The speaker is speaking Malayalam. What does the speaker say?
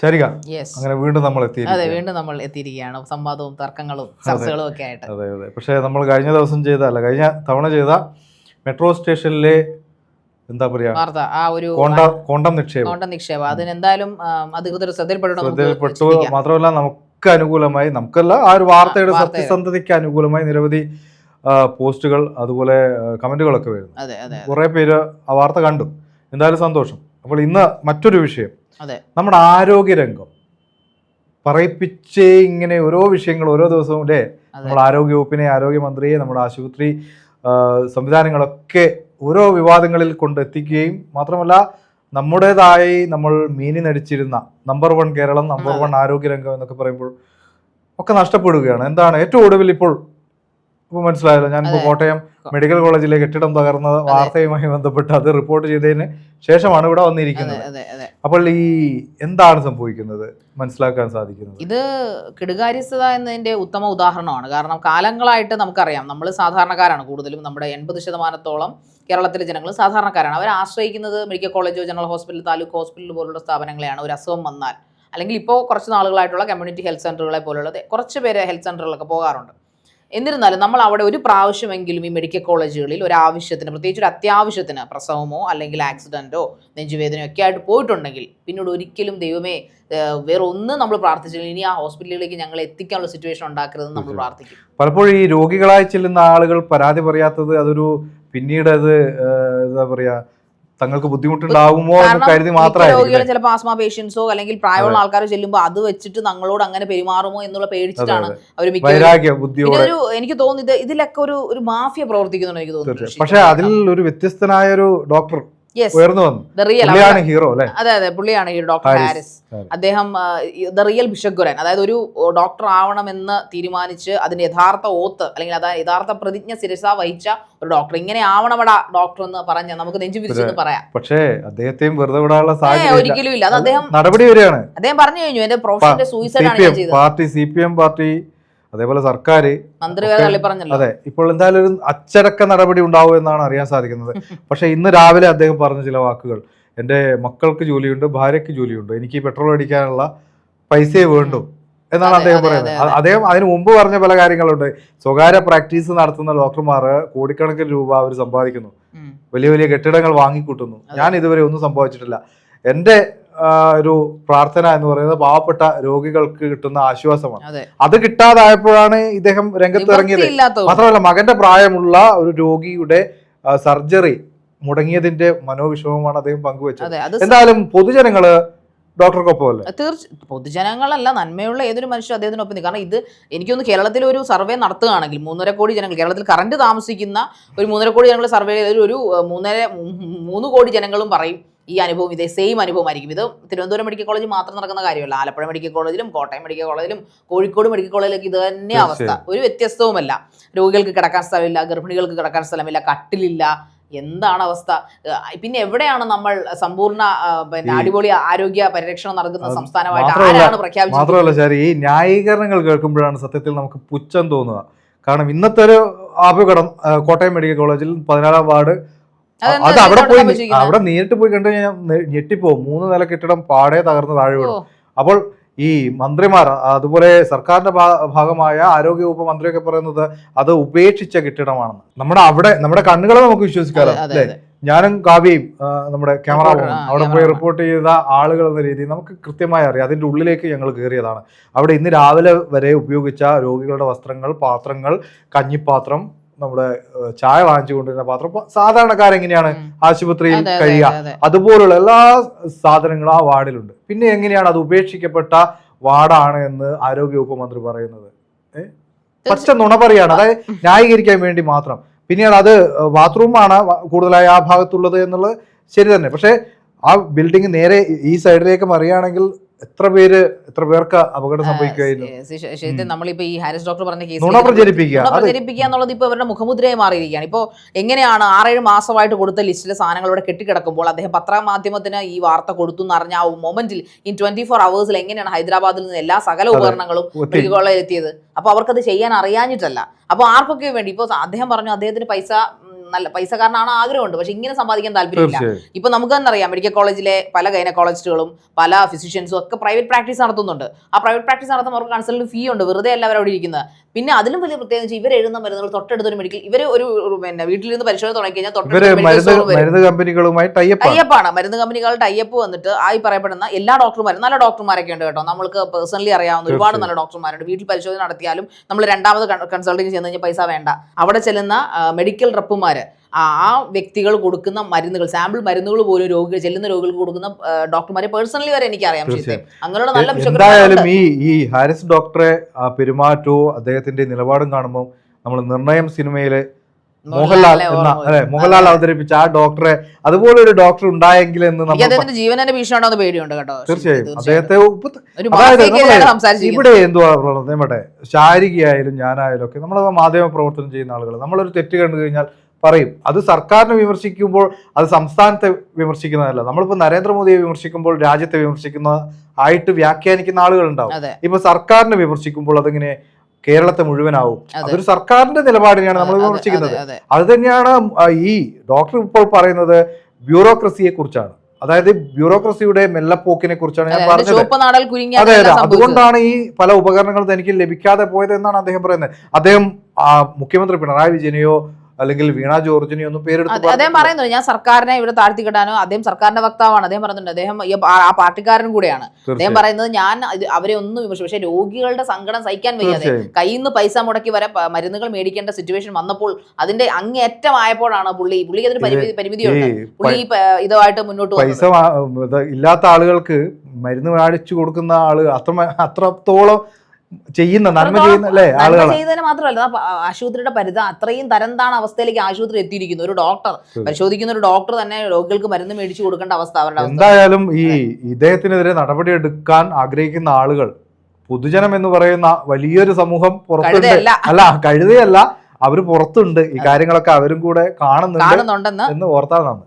ശരിക. അങ്ങനെ വീണ്ടും നമ്മൾ എത്തി അതെ വീണ്ടും നമ്മൾ എത്തിയിരിക്കുകയാണ്. സംവാദവും തർക്കങ്ങളും ചർച്ചകളും ഒക്കെ ആയിട്ട്. അതെ അതെ. പക്ഷേ നമ്മൾ കഴിഞ്ഞ ദിവസം ചെയ്ത അല്ല കഴിഞ്ഞ തവണ ചെയ്ത മെട്രോ സ്റ്റേഷനിലെ എന്താ പറയാ വാർത്ത ആ ഒരു കോണ്ടം നിക്ഷേപം. കോണ്ടം നിക്ഷേപം. അതിനെന്തായാലും അധികൃതർ ശ്രദ്ധയിൽപ്പെടണം ശ്രദ്ധയിൽപ്പെട്ടു. മാത്രമല്ല നമുക്ക് അനുകൂലമായി നമുക്കല്ല ആ ഒരു വാർത്തയുടെ. സത്യസന്ധതയ്ക്ക് അനുകൂലമായി നിരവധി പോസ്റ്റുകൾ അതുപോലെ കമന്റുകളൊക്കെ വരുന്നു. കുറെ പേര് ആ വാർത്ത കണ്ടു. എന്തായാലും സന്തോഷം. അപ്പോൾ ഇന്ന് മറ്റൊരു വിഷയം. നമ്മുടെ ആരോഗ്യരംഗം. പറയിപ്പിച്ചേ ഇങ്ങനെ ഓരോ വിഷയങ്ങൾ ഓരോ ദിവസവും അല്ലേ? നമ്മുടെ നമ്മൾ ആരോഗ്യ വകുപ്പിനെ ആരോഗ്യമന്ത്രിയെ നമ്മുടെ ആശുപത്രി സംവിധാനങ്ങളൊക്കെ ഓരോ വിവാദങ്ങളിൽ കൊണ്ടെത്തിക്കുകയും മാത്രമല്ല നമ്മുടേതായി നമ്മൾ മീനി നടിച്ചിരുന്ന number one Keralam number one ആരോഗ്യരംഗം എന്നൊക്കെ പറയുമ്പോൾ ഒക്കെ നഷ്ടപ്പെടുകയാണ്. എന്താണ്? ഏറ്റവും ഒടുവിൽ ഇപ്പോൾ ഇപ്പോൾ മനസ്സിലായല്ലോ. ഞാനിപ്പോൾ. കോട്ടയം മെഡിക്കൽ കോളേജിലെ കെട്ടിടം തകർന്ന വാർത്തയുമായി ബന്ധപ്പെട്ട് അത് റിപ്പോർട്ട് ചെയ്തതിന് ശേഷമാണ് ഇവിടെ വന്നിരിക്കുന്നത്. അപ്പോൾ ഈ എന്താണ് സംഭവിക്കുന്നത്? മനസ്സിലാക്കാൻ സാധിക്കുന്നത്? ഇത് കെടുകാര്യസ്ഥത എന്നതിന്റെ ഉത്തമ ഉദാഹരണമാണ്. കാരണം കാലങ്ങളായിട്ട് നമുക്കറിയാം. നമ്മൾ സാധാരണക്കാരാണ് കൂടുതലും. നമ്മുടെ എൺപത് ശതമാനത്തോളം കേരളത്തിലെ ജനങ്ങൾ സാധാരണക്കാരാണ്. അവർ ആശ്രയിക്കുന്നത് മെഡിക്കൽ കോളേജോ ജനറൽ ഹോസ്പിറ്റൽ താലൂക്ക് ഹോസ്പിറ്റൽ പോലുള്ള സ്ഥാപനങ്ങളെയാണ്. ഒരു അസുഖം വന്നാൽ. അല്ലെങ്കിൽ ഇപ്പോൾ കുറച്ച് നാളുകളായിട്ടുള്ള കമ്മ്യൂണിറ്റി ഹെൽത്ത് സെന്ററുകളെ പോലുള്ളത് കുറച്ച് പേര് ഹെൽത്ത് സെന്ററുകളൊക്കെ പോകാറുണ്ട്. എന്നിരുന്നാലും നമ്മൾ അവിടെ ഒരു പ്രാവശ്യമെങ്കിലും ഈ മെഡിക്കൽ കോളേജുകളിൽ ഒരു ആവശ്യത്തിന് പ്രത്യേകിച്ച് ഒരു അത്യാവശ്യത്തിന് പ്രസവമോ അല്ലെങ്കിൽ ആക്സിഡന്റോ നെഞ്ചുവേദനയോ ഒക്കെ ആയിട്ട് പോയിട്ടുണ്ടെങ്കിൽ പിന്നീട് ഒരിക്കലും ദൈവമേ വേറെ ഒന്നും നമ്മൾ പ്രാർത്ഥിച്ചില്ല. ഇനി ആ ഹോസ്പിറ്റലിലേക്ക് ഞങ്ങൾ എത്തിക്കാനുള്ള സിറ്റുവേഷൻ ഉണ്ടാക്കരുതെന്ന് നമ്മൾ പ്രാർത്ഥിക്കും. പലപ്പോഴും ഈ രോഗികളായി ചെല്ലുന്ന ആളുകൾ പരാതി പറയാത്തത് അതൊരു പിന്നീട് അത് എന്താ പറയാ തങ്ങൾക്ക് ബുദ്ധിമുട്ടുണ്ടാവുമോ എന്ന് കരുതി മാത്രമേ ചിലപ്പോൾ ആസ്മ പേഷ്യൻസോ അല്ലെങ്കിൽ പ്രായമുള്ള ആൾക്കാർ ചെല്ലുമ്പോൾ അത് വെച്ചിട്ട് ഞങ്ങളോട് അങ്ങനെ പെരുമാറുമോ എന്നുള്ള പേടിച്ചിട്ടാണ് അവർ മിക്കവാറും ഒരു എനിക്ക് തോന്നുന്നു ഇത് ഇതിലൊക്കെ ഒരു ഒരു മാഫിയ പ്രവർത്തിക്കുന്നുണ്ട് എനിക്ക് തോന്നുന്നു പക്ഷെ അതിൽ ഒരു വ്യത്യസ്തനായ ഒരു ഡോക്ടർ ഉയർന്നു വന്നു. പുള്ളിയാണ് ഹീറോ അല്ലേ? അതെ അതെ പുള്ളിയാണ് ഹീറോ ഡോക്ടർ ഹാരിസ്. അദ്ദേഹം ദ റിയൽ ബിഷഗുരൻ അതായത് ഒരു ഡോക്ടർ ആവണമെന്ന് തീരുമാനിച്ച് അതിന്റെ യഥാർത്ഥ ഓത്ത് അല്ലെങ്കിൽ അതായത് യഥാർത്ഥ പ്രതിജ്ഞ ശിരസ വഹിച്ച ഒരു ഡോക്ടർ ഇങ്ങനെ ആവണമടാ ഡോക്ടർ എന്ന് പറഞ്ഞ നമുക്ക് നെഞ്ചു പിരിച്ചെന്ന് പറയാം. പക്ഷേ അദ്ദേഹത്തെയും വെറുതെ വിടാനുള്ള സാധ്യത സാഹചര്യം. ഒരിക്കലും ഇല്ല. അത് അദ്ദേഹം നടപടി വരികയാണ്. അദ്ദേഹം പറഞ്ഞു കഴിഞ്ഞു എന്റെ പ്രൊഫഷന്റെ സൂയിസൈഡ് ആണ് ഞാൻ ചെയ്തത്. Party C P M party അതേപോലെ സർക്കാർ അതെ ഇപ്പോൾ എന്തായാലും ഒരു അച്ചടക്ക നടപടി ഉണ്ടാവും എന്നാണ് അറിയാൻ സാധിക്കുന്നത്. പക്ഷേ ഇന്ന് രാവിലെ അദ്ദേഹം പറഞ്ഞ ചില വാക്കുകൾ എന്റെ മക്കൾക്ക് ജോലിയുണ്ട് ഭാര്യയ്ക്ക് ജോലിയുണ്ട് എനിക്ക് പെട്രോൾ അടിക്കാനുള്ള പൈസയെ വേണ്ടു എന്നാണ് അദ്ദേഹം പറയുന്നത്. അദ്ദേഹം അതിന് മുമ്പ് പറഞ്ഞ പല കാര്യങ്ങളുണ്ട്. സ്വകാര്യ പ്രാക്ടീസ് നടത്തുന്ന ഡോക്ടർമാർ കോടിക്കണക്കിന് രൂപ അവർ സമ്പാദിക്കുന്നു. വലിയ വലിയ കെട്ടിടങ്ങൾ വാങ്ങിക്കൂട്ടുന്നു. ഞാൻ ഇതുവരെ ഒന്നും സംഭവിച്ചിട്ടില്ല. എന്റെ ഒരു പ്രാർത്ഥന എന്ന് പറയുന്നത് പാവപ്പെട്ട രോഗികൾക്ക് കിട്ടുന്ന ആശ്വാസമാണ്. അത്. കിട്ടാതായപ്പോഴാണ് ഇദ്ദേഹം രംഗത്ത് ഇറങ്ങിയത്. മാത്രമല്ല മകന്റെ പ്രായമുള്ള ഒരു രോഗിയുടെ സർജറി മുടങ്ങിയതിന്റെ മനോവിഷമമാണ് അദ്ദേഹം പങ്കുവച്ചത്. എന്തായാലും പൊതുജനങ്ങൾ തീർച്ച പൊതുജനങ്ങളല്ല നന്മയുള്ള ഏതൊരു മനുഷ്യൻ അദ്ദേഹത്തിനൊപ്പം നിൽക്കും. കാരണം ഇത് എനിക്കൊന്ന് കേരളത്തിൽ ഒരു സർവേ നടത്തുകയാണെങ്കിൽ മൂന്നര കോടി ജനങ്ങൾ കേരളത്തിൽ കറണ്ട് താമസിക്കുന്ന ഒരു മൂന്നര കോടി ജനങ്ങൾ സർവേ ചെയ്ത ഒരു ഏഹ്, മൂന്നര മൂന്ന് കോടി ജനങ്ങളും പറയും. ഈ അനുഭവം ഇതേ സെയിം അനുഭവമായിരിക്കും. ഇത് തിരുവനന്തപുരം മെഡിക്കൽ കോളേജ് മാത്രം നടക്കുന്ന കാര്യമല്ല. ആലപ്പുഴ മെഡിക്കൽ കോളേജിലും കോട്ടയം മെഡിക്കൽ കോളേജിലും കോഴിക്കോട് മെഡിക്കൽ കോളേജിലൊക്കെ ഇത് തന്നെ അവസ്ഥ. ഒരു വ്യത്യസ്തവുമല്ല. രോഗികൾക്ക് കിടക്കാൻ സ്ഥലമില്ല ഗർഭിണികൾക്ക് കിടക്കാൻ സ്ഥലമില്ല കട്ടിലില്ല എന്താണ് അവസ്ഥ? പിന്നെ എവിടെയാണ് നമ്മൾ സമ്പൂർണ പിന്നെ അടിപൊളി ആരോഗ്യ പരിരക്ഷണം നടക്കുന്ന സംസ്ഥാനമായിട്ട് ആരാണ് പ്രഖ്യാപിച്ചത് മാത്രമല്ല ശരി ഈ ന്യായീകരണങ്ങൾ കേൾക്കുമ്പോഴാണ് സത്യത്തിൽ നമുക്ക് പുച്ഛം തോന്നുക. കാരണം ഇന്നത്തെ ഒരു അപകടം കോട്ടയം മെഡിക്കൽ കോളേജിൽ പതിനാലാം വാർഡ് അത് അവിടെ പോയി അവിടെ നേരിട്ട് പോയി കണ്ടു കഴിഞ്ഞാൽ ഞെട്ടിപ്പോ ഞെട്ടിപ്പോവും. മൂന്ന് നില കെട്ടിടം പാടെ തകർന്ന് താഴെ വിടും അപ്പോൾ ഈ മന്ത്രിമാർ അതുപോലെ സർക്കാരിന്റെ ഭാഗമായ ആരോഗ്യവകുപ്പ് മന്ത്രിയൊക്കെ പറയുന്നത് അത് ഉപേക്ഷിച്ച കെട്ടിടമാണെന്ന്. നമ്മുടെ അവിടെ നമ്മുടെ കണ്ണുകളെ നമുക്ക് വിശ്വസിക്കാലോ അല്ലേ? ഞാനും കാവ്യയും നമ്മുടെ ക്യാമറ അവിടെ പോയി റിപ്പോർട്ട് ചെയ്ത ആളുകൾ എന്ന രീതിയിൽ നമുക്ക് കൃത്യമായി അറിയാം. അതിന്റെ ഉള്ളിലേക്ക് ഞങ്ങൾ കയറിയതാണ്. അവിടെ ഇന്ന് രാവിലെ വരെ ഉപയോഗിച്ച രോഗികളുടെ വസ്ത്രങ്ങൾ പാത്രങ്ങൾ കഞ്ഞിപ്പാത്രം നമ്മുടെ ചായ വാങ്ങിച്ചു കൊണ്ടിരുന്ന പാത്രം സാധാരണക്കാരെങ്ങനെയാണ്. ആശുപത്രിയിൽ കഴിയുക? അതെ, അതെ. അതുപോലുള്ള എല്ലാ സാധനങ്ങളും ആ വാർഡിലുണ്ട്. പിന്നെ എങ്ങനെയാണ് അത് ഉപേക്ഷിക്കപ്പെട്ട വാർഡാണ് എന്ന് ആരോഗ്യവകുപ്പ് മന്ത്രി പറയുന്നത്? പച്ച നുണ പറയാണ്. അതായത് ന്യായീകരിക്കാൻ വേണ്ടി മാത്രം. പിന്നീട് അത് ബാത്റൂമാണ് കൂടുതലായി ആ ഭാഗത്തുള്ളത് എന്നുള്ളത് ശരി തന്നെ. പക്ഷേ ആ ബിൽഡിംഗ് നേരെ ഈ സൈഡിലേക്ക് മറിയുകയാണെങ്കിൽ എത്ര പേര് എത്ര പേർക്ക് അപകടം സംഭവിക്കുകയായിരുന്നു? നമ്മളിപ്പോ ഈ ഹാരിസ് ഡോക്ടർ പറഞ്ഞ കേസ് പ്രചരിപ്പിക്കുക പ്രചരിപ്പിക്കുക എന്നുള്ളത് ഇപ്പൊ അവരുടെ മുഖമുദ്രയായി മാറിയിരിക്കുകയാണ്. ഇപ്പോൾ എങ്ങനെയാണ് ആറേഴ് മാസമായിട്ട് കൊടുത്ത ലിസ്റ്റിലെ സാധനങ്ങൾ ഇവിടെ കെട്ടിക്കിടക്കുമ്പോൾ അദ്ദേഹം പത്രമാധ്യമത്തിന് ഈ വാർത്ത കൊടുത്തു എന്ന് അറിഞ്ഞ ആ മൊമെന്റിൽ ഇൻ ട്വന്റി ഫോർ അവേഴ്സിൽ എങ്ങനെയാണ് ഹൈദരാബാദിൽ നിന്ന് എല്ലാ സകല ഉപകരണങ്ങളും ഒത്തി- എത്തിയത് അപ്പൊ അവർക്കത് ചെയ്യാൻ അറിയാഞ്ഞിട്ടല്ല. അപ്പൊ ആർക്കൊക്കെ വേണ്ടി? ഇപ്പോൾ അദ്ദേഹം പറഞ്ഞു അദ്ദേഹത്തിന് പൈസ നല്ല പൈസ പൈസക്കാരനാണ് ആഗ്രഹമുണ്ട്. പക്ഷെ ഇങ്ങനെ സമ്പാദിക്കാൻ താല്പര്യമില്ല. ഇപ്പൊ നമുക്ക് തന്നെ അറിയാം മെഡിക്കൽ കോളേജിലെ പല ഗൈനക്കോളജിസ്റ്റുകളും പല ഫിസിഷ്യൻസും ഒക്കെ പ്രൈവറ്റ് പ്രാക്ടീസ് നടത്തുന്നുണ്ട്. ആ പ്രൈവറ്റ് പ്രാക്ടീസ് നടത്തുമ്പോൾ അവർക്ക് കൺസൾട്ടിന് ഫീ ഉണ്ട്. വെറുതെ അല്ല അവരവിടെ അവിടെ ഇരിക്കുന്നത് പിന്നെ അതിലും വലിയ പ്രത്യേകിച്ച് ഇവർ എഴുതുന്ന മരുന്നുകൾ തൊട്ടടുത്തൊരു മെഡിക്കൽ ഇവർ ഒരു പിന്നെ വീട്ടിലിരുന്ന് പരിശോധന തുടങ്ങി കഴിഞ്ഞാൽ തൊട്ടടുത്ത് കമ്പനികളുമായി ടൈപ്പ് ടൈപ്പാണ് മരുന്ന് കമ്പനികൾ ടൈപ്പ് വന്നിട്ട് ആയി പറയപ്പെടുന്ന എല്ലാ ഡോക്ടർമാരും നല്ല ഡോക്ടർമാരൊക്കെ ഉണ്ട് കേട്ടോ. നമ്മൾക്ക് പേഴ്സണലി അറിയാവുന്ന ഒരുപാട് നല്ല ഡോക്ടർമാരുണ്ട് വീട്ടിൽ പരിശോധന നടത്തിയാലും നമ്മൾ രണ്ടാമത് കൺസൾട്ടിങ് ചെന്ന് കഴിഞ്ഞാൽ പൈസ വേണ്ട. അവിടെ ചെല്ലുന്ന മെഡിക്കൽ റപ്പുമാര് ആ ആ വ്യക്തികൾ കൊടുക്കുന്ന മരുന്നുകൾ സാമ്പിൾ മരുന്നുകൾ പോലും രോഗികൾ ചെല്ലുന്ന രോഗികൾക്ക് കൊടുക്കുന്ന ഡോക്ടർമാരെ പേഴ്സണലി വരെ എനിക്ക് അറിയാം തീർച്ചയായും. അങ്ങനെയുള്ള നല്ല എന്തായാലും ഈ ഈ ഹാരിസ് ഡോക്ടറെ പെരുമാറ്റവും അദ്ദേഹത്തിന്റെ നിലപാടും കാണുമ്പോൾ നമ്മൾ നിർണയം സിനിമയിലെ മോഹൻലാൽ അല്ലെ മോഹൻലാൽ അവതരിപ്പിച്ച ആ ഡോക്ടറെ അതുപോലെ ഒരു ഡോക്ടർ ഉണ്ടായെങ്കിൽ എന്ന് എനിക്ക് നമ്മൾ അദ്ദേഹത്തിന്റെ ജീവനെ ഭീഷണി ഉണ്ടോ പേടിയുണ്ട് കേട്ടോ തീർച്ചയായും. അദ്ദേഹത്തെ ഇവിടെ എന്തുവാ നമ്മുടെ ശാരികയായാലും ഞാനായാലും ഒക്കെ നമ്മൾ മാധ്യമ പ്രവർത്തനം ചെയ്യുന്ന ആളുകൾ നമ്മളൊരു തെറ്റ് കണ്ടു കഴിഞ്ഞാൽ പറയും. അത് സർക്കാരിനെ വിമർശിക്കുമ്പോൾ അത് സംസ്ഥാനത്തെ വിമർശിക്കുന്നതല്ല. നമ്മളിപ്പോൾ നരേന്ദ്രമോദിയെ വിമർശിക്കുമ്പോൾ രാജ്യത്തെ വിമർശിക്കുന്ന ആയിട്ട് വ്യാഖ്യാനിക്കുന്ന ആളുകളുണ്ടാവും. ഇപ്പൊ സർക്കാരിനെ വിമർശിക്കുമ്പോൾ അതിങ്ങനെ കേരളത്തെ മുഴുവനാവും. അതൊരു സർക്കാരിന്റെ നിലപാടിനെയാണ് നമ്മൾ വിമർശിക്കുന്നത്. അതെ, തന്നെയാണ് ഈ ഡോക്ടർ ഇപ്പോൾ പറയുന്നത് ബ്യൂറോക്രസിയെ കുറിച്ചാണ്. അതായത് ബ്യൂറോക്രസിയുടെ മെല്ലപ്പോക്കിനെ കുറിച്ചാണ് ഞാൻ പറഞ്ഞത്. അതെ അതെ. അതുകൊണ്ടാണ് ഈ പല ഉപകരണങ്ങളും തനിക്ക് ലഭിക്കാതെ പോയത് എന്നാണ് അദ്ദേഹം പറയുന്നത്. അദ്ദേഹം മുഖ്യമന്ത്രി പിണറായി വിജയനെയോ അല്ലെങ്കിൽ വീണ ജോർജിനെയോ ഒന്നും പേരെടുത്ത് അദ്ദേഹം. പറയുന്നുണ്ട് ഞാൻ സർക്കാരിനെ ഇവിടെ താഴ്ത്തിക്കിടാനോ അദ്ദേഹം സർക്കാരിന്റെ വക്താവാണ്? അദ്ദേഹം പറയുന്നുണ്ട് അദ്ദേഹം ആ പാർട്ടിക്കാരൻ കൂടെയാണ്. അദ്ദേഹം പറയുന്നത് ഞാൻ അവരെ ഒന്നും വിമർശിച്ചു പക്ഷേ രോഗികളുടെ സങ്കടം സഹിക്കാൻ വയ്യാതെ കയ്യിൽ നിന്ന് പൈസ മുടക്കി വരെ മരുന്നുകൾ മേടിക്കേണ്ട സിറ്റുവേഷൻ വന്നപ്പോൾ അതിന്റെ അങ്ങേയറ്റമായപ്പോഴാണ് പുള്ളി പുള്ളിക്ക് അതിന് പരിമിതി പരിമിതിയുണ്ട്. പുള്ളി ഇതുമായിട്ട് മുന്നോട്ട് പൈസ ഇല്ലാത്ത ആളുകൾക്ക് മരുന്ന് മേടിച്ചു കൊടുക്കുന്ന ആൾ അത്ര അത്രത്തോളം ചെയ്യുന്ന നന്മ ചെയ്യുന്ന അല്ലേ ആളുകൾ ചെയ്യുന്നതിന് മാത്രമല്ല ആശുപത്രിയുടെ പരിധി അത്രയും തരം താണ അവസ്ഥയിലേക്ക് ആശുപത്രി എത്തിയിരിക്കുന്നു. ഒരു ഡോക്ടർ പരിശോധിക്കുന്ന ഒരു ഡോക്ടർ തന്നെ രോഗികൾക്ക് മരുന്ന് മേടിച്ചു കൊടുക്കേണ്ട അവസ്ഥ അവരുടെ എന്തായാലും ഈ ഇദ്ദേഹത്തിനെതിരെ നടപടി എടുക്കാൻ ആഗ്രഹിക്കുന്ന ആളുകൾ പൊതുജനം എന്ന് പറയുന്ന വലിയൊരു സമൂഹം പുറത്തുണ്ട്. അല്ല കഴുതയല്ല അവർ പുറത്തുണ്ട്. ഈ കാര്യങ്ങളൊക്കെ അവരും കൂടെ കാണുന്നുണ്ട് കാണുന്നുണ്ടെന്ന് എന്ന് ഓർത്താൽ നന്ന്.